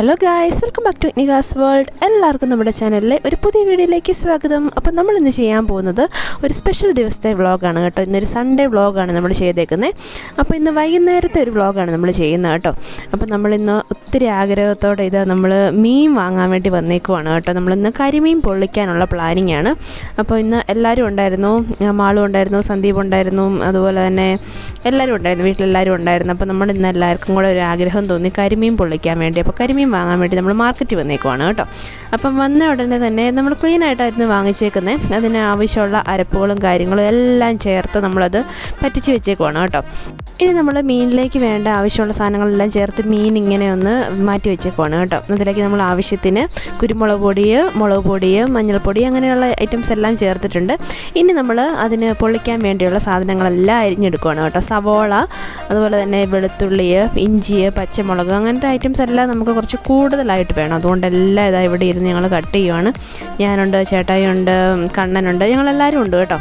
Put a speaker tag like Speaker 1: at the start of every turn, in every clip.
Speaker 1: Hello guys welcome back to Nigas world എല്ലാവർക്കും നമ്മുടെ ചാനലിലെ ഒരു പുതിയ വീഡിയോയിലേക്ക് സ്വാഗതം. അപ്പോൾ നമ്മൾ ഇന്ന് ചെയ്യാൻ പോകുന്നത് ഒരു സ്പെഷ്യൽ ദിവസത്തെ വ്ളോഗാണ് കേട്ടോ. ഇന്നൊരു സൺഡേ വ്ളോഗാണ് നമ്മൾ ചെയ്തേക്കുന്നത് അപ്പോൾ ഇന്ന് വൈകുന്നേരത്തെ ഒരു വ്ളോഗാണ് നമ്മൾ ചെയ്യുന്നത് കേട്ടോ. അപ്പോൾ നമ്മളിന്ന് ഒത്തിരി ആഗ്രഹത്തോടെ ഇത് നമ്മൾ മീൻ വാങ്ങാൻ വേണ്ടി വന്നേക്കുവാണ് കേട്ടോ. നമ്മളിന്ന് കരിമീൻ പൊള്ളിക്കാനുള്ള പ്ലാനിങ് ആണ്. അപ്പോൾ ഇന്ന് എല്ലാവരും ഉണ്ടായിരുന്നു. മാളും ഉണ്ടായിരുന്നു സന്ദീപ് ഉണ്ടായിരുന്നു അതുപോലെ തന്നെ എല്ലാവരും ഉണ്ടായിരുന്നു വീട്ടിലെല്ലാവരും ഉണ്ടായിരുന്നു. അപ്പോൾ നമ്മൾ ഇന്ന് എല്ലാവർക്കും കൂടെ ഒരു ആഗ്രഹം തോന്നി കരിമീൻ പൊള്ളിക്കാൻ വേണ്ടി. അപ്പോൾ കരിമീൻ വാങ്ങാൻ വേണ്ടി നമ്മൾ മാർക്കറ്റ് വന്നേക്കുവാണ് കേട്ടോ. അപ്പം വന്ന ഉടനെ തന്നെ നമ്മൾ ക്ലീൻ ആയിട്ടായിരുന്നു വാങ്ങിച്ചേക്കുന്നത് അതിന് ആവശ്യമുള്ള അരപ്പുകളും കാര്യങ്ങളും എല്ലാം ചേർത്ത് നമ്മളത് പറ്റിച്ച് വെച്ചേക്കുവാണ് കേട്ടോ. ഇനി നമ്മൾ മീനിലേക്ക് വേണ്ട ആവശ്യമുള്ള സാധനങ്ങളെല്ലാം ചേർത്ത് മീൻ ഇങ്ങനെ ഒന്ന് മാറ്റി വെച്ചേക്കുവാണ് കേട്ടോ. അതിലേക്ക് നമ്മൾ ആവശ്യത്തിന് കുരുമുളക് പൊടി മുളക് പൊടി മഞ്ഞൾപ്പൊടി അങ്ങനെയുള്ള ഐറ്റംസ് എല്ലാം ചേർത്തിട്ടുണ്ട്. ഇനി നമ്മൾ അതിന് പൊള്ളിക്കാൻ വേണ്ടിയുള്ള സാധനങ്ങളെല്ലാം അരിഞ്ഞെടുക്കുവാണ് കേട്ടോ. സവോള അതുപോലെ തന്നെ വെളുത്തുള്ളി ഇഞ്ചി പച്ചമുളക് അങ്ങനത്തെ ഐറ്റംസ് എല്ലാം നമുക്ക് കുറച്ച് കൂടുതലായിട്ട് വേണം. അതുകൊണ്ട് എല്ലാം ഇതാ ഇവിടെ ഇരുന്ന് ഞങ്ങൾ കട്ട് ചെയ്യുവാണ്. ഞാനുണ്ട് ചേട്ടായിയുണ്ട് കണ്ണനുണ്ട് ഞങ്ങളെല്ലാവരും ഉണ്ട് കേട്ടോ.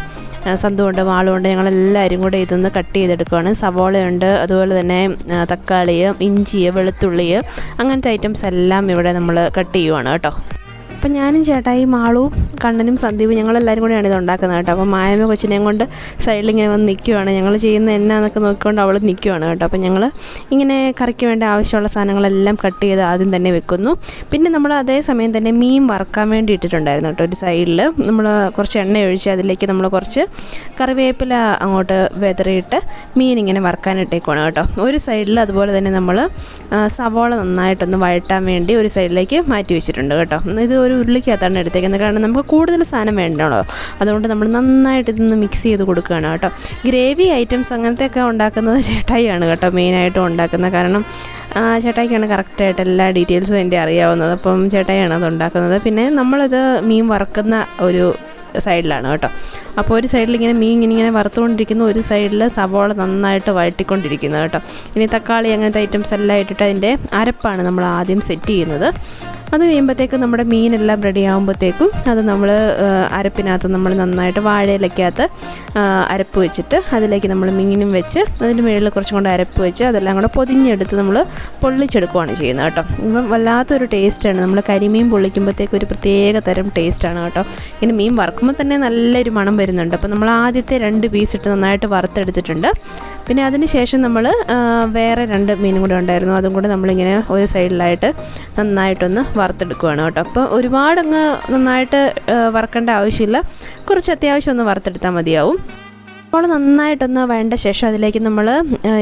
Speaker 1: സന്തുണ്ട് മാളുണ്ട് ഞങ്ങളെല്ലാവരും കൂടെ ഇതൊന്ന് കട്ട് ചെയ്തെടുക്കുകയാണ് സവോളയുണ്ട് അതുപോലെ തന്നെ തക്കാളി ഇഞ്ചി വെളുത്തുള്ളി അങ്ങനത്തെ ഐറ്റംസ് എല്ലാം ഇവിടെ നമ്മൾ കട്ട് ചെയ്യുവാണ് കേട്ടോ. അപ്പം ഞാനും ചേട്ടായി മാളും കണ്ണനും സന്ദീപും ഞങ്ങളെല്ലാവരും കൂടെയാണ് ഇത് ഉണ്ടാക്കുന്നത് കേട്ടോ. അപ്പം മായമ്മ കൊച്ചിനെയും കൊണ്ട് സൈഡിൽ ഇങ്ങനെ വന്ന് നിൽക്കുവാണ് ഞങ്ങൾ ചെയ്യുന്ന എന്നാന്നൊക്കെ നോക്കിക്കൊണ്ട് അവൾ നിൽക്കുവാണ് കേട്ടോ. അപ്പം ഞങ്ങൾ ഇങ്ങനെ കറിക്ക് വേണ്ട ആവശ്യമുള്ള സാധനങ്ങളെല്ലാം കട്ട് ചെയ്ത് ആദ്യം തന്നെ വെക്കുന്നു. പിന്നെ നമ്മൾ അതേ സമയം തന്നെ മീൻ വറക്കാൻ വേണ്ടി ഇട്ടിട്ടുണ്ടായിരുന്നു കേട്ടോ ഒരു സൈഡിൽ. നമ്മൾ കുറച്ച് എണ്ണ ഒഴിച്ച് അതിലേക്ക് നമ്മൾ കുറച്ച് കറിവേപ്പില അങ്ങോട്ട് വെതറിയിട്ട് മീൻ ഇങ്ങനെ വറക്കാനിട്ടേക്കുവാണ് കേട്ടോ. ഒരു സൈഡിൽ അതുപോലെ തന്നെ നമ്മൾ സവോള നന്നായിട്ടൊന്ന് വഴട്ടാൻ വേണ്ടി ഒരു സൈഡിലേക്ക് മാറ്റി വെച്ചിട്ടുണ്ട് കേട്ടോ. ഇത് ഒരു ഉരുളിക്കകത്താണ് എടുത്തേക്കുന്നത്. കാരണം നമുക്ക് കൂടുതൽ സാധനം വേണ്ടല്ലോ അതുകൊണ്ട് നമ്മൾ നന്നായിട്ട് ഇതൊന്ന് മിക്സ് ചെയ്ത് കൊടുക്കുകയാണ് കേട്ടോ. ഗ്രേവി ഐറ്റംസ് അങ്ങനത്തെയൊക്കെ ഉണ്ടാക്കുന്നത് ചേട്ടായിയാണ് കേട്ടോ മെയിനായിട്ടും ഉണ്ടാക്കുന്നത്. കാരണം ചേട്ടായിക്കാണ് കറക്റ്റായിട്ട് എല്ലാ ഡീറ്റെയിൽസും എന്റെ അറിയാവുന്നത്. അപ്പം ചേട്ടായിയാണ് അത് ഉണ്ടാക്കുന്നത്. പിന്നെ നമ്മളിത് മീൻ വറക്കുന്ന ഒരു സൈഡിലാണ് കേട്ടോ. അപ്പോൾ ഒരു സൈഡിൽ ഇങ്ങനെ മീൻ ഇങ്ങനെ വറുത്തുകൊണ്ടിരിക്കുന്നു. ഒരു സൈഡിൽ സവോള നന്നായിട്ട് വഴറ്റിക്കൊണ്ടിരിക്കുന്നത് കേട്ടോ. ഇനി തക്കാളി അങ്ങനത്തെ ഐറ്റംസ് എല്ലാം ഇട്ടിട്ട് അതിന്റെ അരപ്പാണ് നമ്മൾ ആദ്യം സെറ്റ് ചെയ്യുന്നത്. അത് കഴിയുമ്പോഴത്തേക്കും നമ്മുടെ മീനെല്ലാം റെഡി ആകുമ്പോഴത്തേക്കും അത് നമ്മൾ അരപ്പിനകത്ത് നമ്മൾ നന്നായിട്ട് വാഴയിലക്കകത്ത് അരപ്പ് വെച്ചിട്ട് അതിലേക്ക് നമ്മൾ മീനും വെച്ച് അതിന്റെ മുകളിൽ കുറച്ചും കൂടെ അരപ്പ് വെച്ച് അതെല്ലാം കൂടെ പൊതിഞ്ഞെടുത്ത് നമ്മൾ പൊള്ളിച്ചെടുക്കുകയാണ് ചെയ്യുന്നത് കേട്ടോ. ഇപ്പം വല്ലാത്തൊരു ടേസ്റ്റാണ് നമ്മൾ കരിമീൻ പൊള്ളിക്കുമ്പോഴത്തേക്ക് ഒരു പ്രത്യേക തരം ടേസ്റ്റാണ് കേട്ടോ. ഇങ്ങനെ മീൻ വറുക്കുമ്പോൾ തന്നെ നല്ലൊരു മണം വരുന്നുണ്ട്. അപ്പോൾ നമ്മൾ ആദ്യത്തെ രണ്ട് പീസ് ഇട്ട് നന്നായിട്ട് വറുത്തെടുത്തിട്ടുണ്ട്. പിന്നെ അതിന് ശേഷം നമ്മൾ വേറെ രണ്ട് മീനും കൂടെ ഉണ്ടായിരുന്നു. അതും കൂടെ നമ്മളിങ്ങനെ ഒരു സൈഡിലായിട്ട് നന്നായിട്ടൊന്ന് വറുത്തെടുക്കുകയാണ് കേട്ടോ. അപ്പോൾ ഒരുപാടങ്ങ് നന്നായിട്ട് വറക്കേണ്ട ആവശ്യമില്ല. കുറച്ച് അത്യാവശ്യം ഒന്ന് വറുത്തെടുത്താൽ മതിയാവും. അപ്പോൾ നന്നായിട്ടൊന്ന് വേണ്ട ശേഷം അതിലേക്ക് നമ്മൾ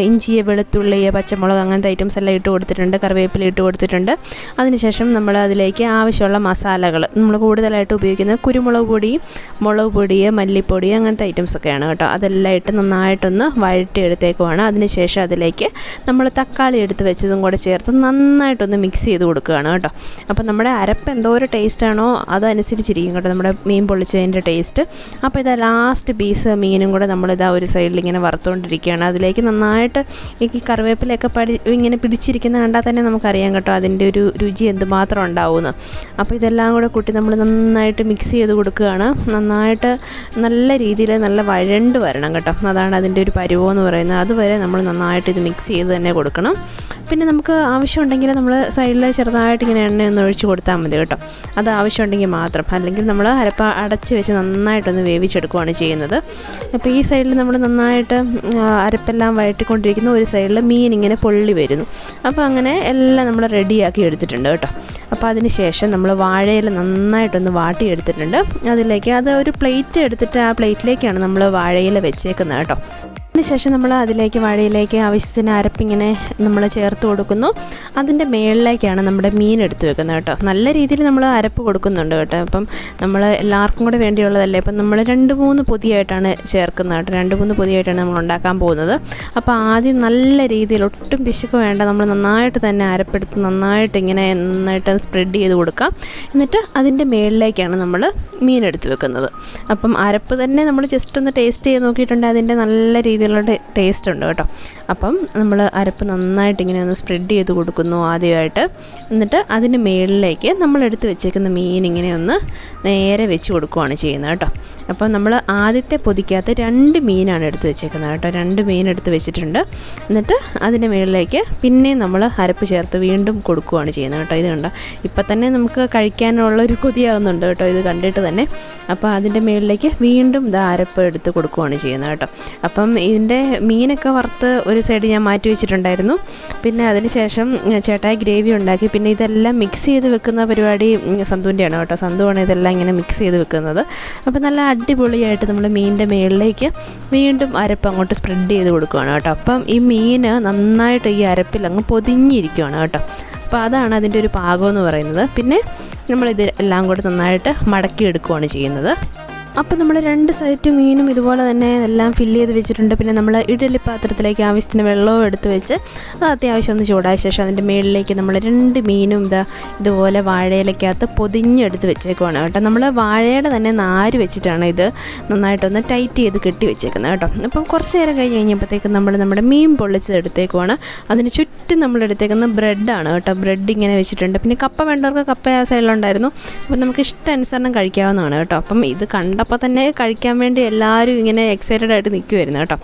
Speaker 1: ഇഞ്ചി വെളുത്തുള്ളി പച്ചമുളക് അങ്ങനത്തെ ഐറ്റംസ് എല്ലാം ഇട്ട് കൊടുത്തിട്ടുണ്ട് കറിവേപ്പില ഇട്ട് കൊടുത്തിട്ടുണ്ട്. അതിനുശേഷം നമ്മൾ അതിലേക്ക് ആവശ്യമുള്ള മസാലകൾ നമ്മൾ കൂടുതലായിട്ട് ഉപയോഗിക്കുന്നത് കുരുമുളക് പൊടി മുളക് പൊടി മല്ലിപ്പൊടി അങ്ങനത്തെ ഐറ്റംസ് ഒക്കെയാണ് കേട്ടോ. അതെല്ലാം ഇട്ട് നന്നായിട്ടൊന്ന് വഴറ്റി എടുത്തേക്കുവാണ് അതിനുശേഷം അതിലേക്ക് നമ്മൾ തക്കാളി എടുത്ത് വെച്ചതും കൂടെ ചേർത്ത് നന്നായിട്ടൊന്ന് മിക്സ് ചെയ്ത് കൊടുക്കുകയാണ് കേട്ടോ. അപ്പോൾ നമ്മുടെ അരപ്പ് എന്തോ ഒരു ടേസ്റ്റാണോ അതനുസരിച്ചിരിക്കും കേട്ടോ നമ്മുടെ മീൻ പൊള്ളിച്ചതിന്റെ ടേസ്റ്റ് അപ്പോൾ ഇതാ ലാസ്റ്റ് പീസ് മീനും കൂടെ നമ്മളിതാ ഒരു സൈഡിൽ ഇങ്ങനെ വറുത്തുകൊണ്ടിരിക്കുകയാണ് അതിലേക്ക് നന്നായിട്ട് ഈ കറിവേപ്പിലയൊക്കെ പടി ഇങ്ങനെ പിടിച്ചിരിക്കുന്ന കണ്ടാൽ തന്നെ നമുക്കറിയാം കേട്ടോ അതിന്റെ ഒരു രുചി എന്തുമാത്രം ഉണ്ടാവുമെന്ന്. അപ്പോൾ ഇതെല്ലാം കൂടെ കൂട്ടി നമ്മൾ നന്നായിട്ട് മിക്സ് ചെയ്ത് കൊടുക്കുകയാണ്. നന്നായിട്ട് നല്ല രീതിയിൽ നല്ല വഴണ്ട് വരണം കേട്ടോ. അതാണ് അതിന്റെ ഒരു പരുവം എന്ന് പറയുന്നത്. അതുവരെ നമ്മൾ നന്നായിട്ട് ഇത് മിക്സ് ചെയ്ത് തന്നെ കൊടുക്കണം. പിന്നെ നമുക്ക് ആവശ്യമുണ്ടെങ്കിൽ നമ്മൾ സൈഡിൽ ചെറുതായിട്ട് ഇങ്ങനെ എണ്ണ ഒന്ന് ഒഴിച്ച് കൊടുത്താൽ മതി കേട്ടോ. അത് ആവശ്യമുണ്ടെങ്കിൽ മാത്രം. അല്ലെങ്കിൽ നമ്മൾ അരപ്പ അടച്ച് വെച്ച് നന്നായിട്ടൊന്ന് വേവിച്ചെടുക്കുകയാണ് ചെയ്യുന്നത്. അപ്പോൾ ഈ സൈഡിൽ നമ്മൾ നന്നായിട്ട് അരപ്പെല്ലാം വഴറ്റിക്കൊണ്ടിരിക്കുന്നു ഒരു സൈഡിൽ മീൻ ഇങ്ങനെ പൊള്ളി വരുന്നു. അപ്പോൾ അങ്ങനെ എല്ലാം നമ്മൾ റെഡിയാക്കി എടുത്തിട്ടുണ്ട് കേട്ടോ. അപ്പോൾ അതിന് ശേഷം നമ്മൾ വാഴയിൽ നന്നായിട്ടൊന്ന് വാട്ടിയെടുത്തിട്ടുണ്ട്. അതിലേക്ക് അത് ഒരു പ്ലേറ്റ് എടുത്തിട്ട് ആ പ്ലേറ്റിലേക്കാണ് നമ്മൾ വാഴയിൽ വെച്ചേക്കുന്നത് കേട്ടോ. അതിനുശേഷം നമ്മൾ അതിലേക്ക് വാഴയിലേക്ക് ആവശ്യത്തിന് അരപ്പിങ്ങനെ നമ്മൾ ചേർത്ത് കൊടുക്കുന്നു. അതിന്റെ മേളിലേക്കാണ് നമ്മുടെ മീൻ എടുത്ത് വെക്കുന്നത് കേട്ടോ. നല്ല രീതിയിൽ നമ്മൾ അരപ്പ് കൊടുക്കുന്നുണ്ട് കേട്ടോ. അപ്പം നമ്മൾ എല്ലാവർക്കും കൂടെ വേണ്ടിയുള്ളതല്ലേ? അപ്പം നമ്മൾ രണ്ട് മൂന്ന് പൊതിയായിട്ടാണ് ചേർക്കുന്നത് കേട്ടോ. രണ്ട് മൂന്ന് പൊതിയായിട്ടാണ് നമ്മൾ ഉണ്ടാക്കാൻ പോകുന്നത്. അപ്പോൾ ആദ്യം നല്ല രീതിയിൽ ഒട്ടും പിശുക്ക് വേണ്ട. നമ്മൾ നന്നായിട്ട് തന്നെ അരപ്പെടുത്ത് നന്നായിട്ട് ഇങ്ങനെ നന്നായിട്ട് സ്പ്രെഡ് ചെയ്ത് കൊടുക്കാം. എന്നിട്ട് അതിന്റെ മേളിലേക്കാണ് നമ്മൾ മീൻ എടുത്ത് വെക്കുന്നത്. അപ്പം അരപ്പ് തന്നെ നമ്മൾ ജസ്റ്റ് ഒന്ന് ടേസ്റ്റ് ചെയ്ത് നോക്കിയിട്ടുണ്ട്. അതിന്റെ നല്ല രീതിയിൽ രീതിയിലുള്ള ടേസ്റ്റ് ഉണ്ട് കേട്ടോ. അപ്പം നമ്മൾ അരപ്പ് നന്നായിട്ട് ഇങ്ങനെ ഒന്ന് സ്പ്രെഡ് ചെയ്ത് കൊടുക്കുന്നു ആദ്യമായിട്ട്. എന്നിട്ട് അതിന് മുകളിലേക്ക് നമ്മൾ എടുത്ത് വെച്ചേക്കുന്ന മീൻ ഇങ്ങനെ ഒന്ന് നേരെ വെച്ച് കൊടുക്കുകയാണ് ചെയ്യുന്നത് കേട്ടോ. അപ്പം നമ്മൾ ആദ്യത്തെ പൊതിക്കകത്ത് രണ്ട് മീനാണ് എടുത്ത് വെച്ചേക്കുന്നത് കേട്ടോ. രണ്ട് മീൻ എടുത്ത് വെച്ചിട്ടുണ്ട്. എന്നിട്ട് അതിന്റെ മുകളിലേക്ക് പിന്നെ നമ്മൾ അരപ്പ് ചേർത്ത് വീണ്ടും കൊടുക്കുകയാണ് ചെയ്യുന്നത് കേട്ടോ. ഇത് കണ്ടോ? ഇപ്പം തന്നെ നമുക്ക് കഴിക്കാനുള്ള ഒരു കൊതിയാകുന്നുണ്ട് കേട്ടോ. ഇത് കണ്ടിട്ട് തന്നെ. അപ്പോൾ അതിന്റെ മുകളിലേക്ക് വീണ്ടും ഇത് അരപ്പ് എടുത്ത് കൊടുക്കുകയാണ് ചെയ്യുന്നത് കേട്ടോ. അപ്പം ഇതിന്റെ മീനൊക്കെ വറുത്ത് ഒരു സൈഡ് ഞാൻ മാറ്റി വെച്ചിട്ടുണ്ടായിരുന്നു. പിന്നെ അതിന് ശേഷം ചേട്ടായി ഗ്രേവി ഉണ്ടാക്കി. പിന്നെ ഇതെല്ലാം മിക്സ് ചെയ്ത് വെക്കുന്ന പരിപാടി സന്തുവിന്റെയാണ് കേട്ടോ. സന്തുവാണ് ഇതെല്ലാം ഇങ്ങനെ മിക്സ് ചെയ്ത് വെക്കുന്നത്. അപ്പോൾ നല്ല അടിപൊളിയായിട്ട് നമ്മൾ മീനിന്റെ മുകളിലേക്ക് വീണ്ടും അരപ്പ് അങ്ങോട്ട് സ്പ്രെഡ് ചെയ്ത് കൊടുക്കുകയാണ് കേട്ടോ. അപ്പം ഈ മീൻ നന്നായിട്ട് ഈ അരപ്പിൽ അങ്ങ് പൊതിഞ്ഞിരിക്കുകയാണ് കേട്ടോ. അപ്പോൾ അതാണ് അതിന്റെ ഒരു പാകം എന്ന് പറയുന്നത്. പിന്നെ നമ്മളിത് എല്ലാം കൂടെ നന്നായിട്ട് മടക്കി എടുക്കുകയാണ് ചെയ്യുന്നത്. അപ്പോൾ നമ്മൾ രണ്ട് സൈറ്റ് മീനും ഇതുപോലെ തന്നെ എല്ലാം ഫില്ല് ചെയ്ത് വെച്ചിട്ടുണ്ട്. പിന്നെ നമ്മൾ ഇഡലി പാത്രത്തിലേക്ക് ആവശ്യത്തിന് വെള്ളവും എടുത്ത് വെച്ച് അത് അത്യാവശ്യം ഒന്ന് ചൂടായ ശേഷം അതിന്റെ മുകളിലേക്ക് നമ്മൾ രണ്ട് മീനും ഇതാ ഇതുപോലെ വാഴയിലക്കകത്ത് പൊതിഞ്ഞെടുത്ത് വെച്ചേക്കുവാണ് കേട്ടോ. നമ്മൾ വാഴയുടെ തന്നെ നാര് വെച്ചിട്ടാണ് ഇത് നന്നായിട്ടൊന്ന് ടൈറ്റ് ചെയ്ത് കെട്ടി വെച്ചേക്കുന്നത് കേട്ടോ. അപ്പം കുറച്ച് നേരം കഴിഞ്ഞ് കഴിഞ്ഞപ്പോഴത്തേക്കും നമ്മൾ നമ്മുടെ മീൻ പൊള്ളിച്ചത് എടുത്തേക്കുവാണ്. അതിന് ചുറ്റും നമ്മൾ എടുത്തേക്കുന്ന ബ്രെഡാണ് കേട്ടോ. ബ്രെഡ് ഇങ്ങനെ വെച്ചിട്ടുണ്ട്. പിന്നെ കപ്പ വേണ്ടവർക്ക് കപ്പ ആ സൈഡിലുണ്ടായിരുന്നു അപ്പം നമുക്ക് ഇഷ്ടാനുസരണം കഴിക്കാവുന്നതാണ് കേട്ടോ. അപ്പം ഇത് കണ്ടപ്പോൾ തന്നെ കഴിക്കാൻ വേണ്ടി എല്ലാവരും ഇങ്ങനെ എക്സൈറ്റഡ് ആയിട്ട് നിൽക്കുമായിരുന്നു കേട്ടോ.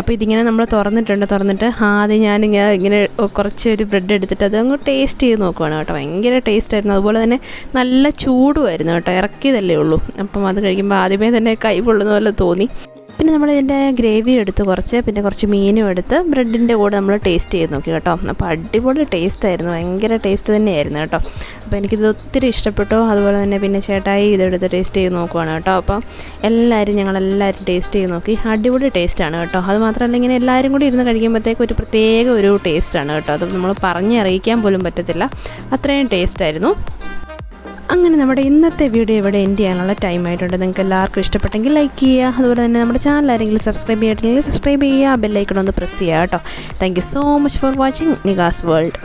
Speaker 1: അപ്പോൾ ഇതിങ്ങനെ നമ്മൾ തുറന്നിട്ടുണ്ട് തുറന്നിട്ട് ആദ്യം ഞാനിങ്ങനെ ഇങ്ങനെ കുറച്ച് ഒരു ബ്രെഡ് എടുത്തിട്ട് അത് അങ്ങ് ടേസ്റ്റ് ചെയ്ത് നോക്കുവാണ് കേട്ടോ. ഭയങ്കര ടേസ്റ്റ് ആയിരുന്നു. അതുപോലെ തന്നെ നല്ല ചൂടുമായിരുന്നു കേട്ടോ. ഇറക്കിയതല്ലേ ഉള്ളൂ. അപ്പം അത് കഴിക്കുമ്പോൾ ആദ്യമേ തന്നെ കൈ പൊള്ളുന്ന പോലെ തോന്നി. പിന്നെ നമ്മൾ ഇതിന്റെ ഗ്രേവി എടുത്ത് കുറച്ച് പിന്നെ കുറച്ച് മീനും എടുത്ത് ബ്രെഡിന്റെ കൂടെ നമ്മൾ ടേസ്റ്റ് ചെയ്ത് നോക്കി കേട്ടോ. അപ്പോൾ അടിപൊളി ടേസ്റ്റ് ആയിരുന്നു. ഭയങ്കര ടേസ്റ്റ് തന്നെയായിരുന്നു കേട്ടോ. അപ്പോൾ എനിക്കിത് ഒത്തിരി ഇഷ്ടപ്പെട്ടു. അതുപോലെ തന്നെ പിന്നെ ചേട്ടായി ഇതെടുത്ത് ടേസ്റ്റ് ചെയ്ത് നോക്കുവാണ് കേട്ടോ. അപ്പോൾ എല്ലാവരും ഞങ്ങളെല്ലാവരും ടേസ്റ്റ് ചെയ്ത് നോക്കി. അടിപൊളി ടേസ്റ്റാണ് കേട്ടോ. അത് മാത്രമല്ല ഇങ്ങനെ എല്ലാവരും കൂടി ഇരുന്ന് കഴിക്കുമ്പോഴത്തേക്ക് ഒരു പ്രത്യേക ഒരു ടേസ്റ്റാണ് കേട്ടോ. അത് നമ്മൾ പറഞ്ഞറിയിക്കാൻ പോലും പറ്റത്തില്ല. അത്രയും ടേസ്റ്റായിരുന്നു അങ്ങനെ നമ്മുടെ ഇന്നത്തെ വീഡിയോ ഇവിടെ എൻഡ് ചെയ്യാനുള്ള ടൈം ആയിട്ടുണ്ട്. നിങ്ങൾക്ക് എല്ലാവർക്കും ഇഷ്ടപ്പെട്ടെങ്കിൽ ലൈക്ക് ചെയ്യുക. അതുപോലെ തന്നെ നമ്മുടെ ചാനൽ ആരെങ്കിലും സബ്സ്ക്രൈബ് ചെയ്തിട്ടില്ലെങ്കിൽ സബ്സ്ക്രൈബ് ചെയ്യുക. ബെല്ലൈക്കൺ ഒന്ന് പ്രസ് ചെയ്യുക കേട്ടോ. Thank so much for watching Nigas world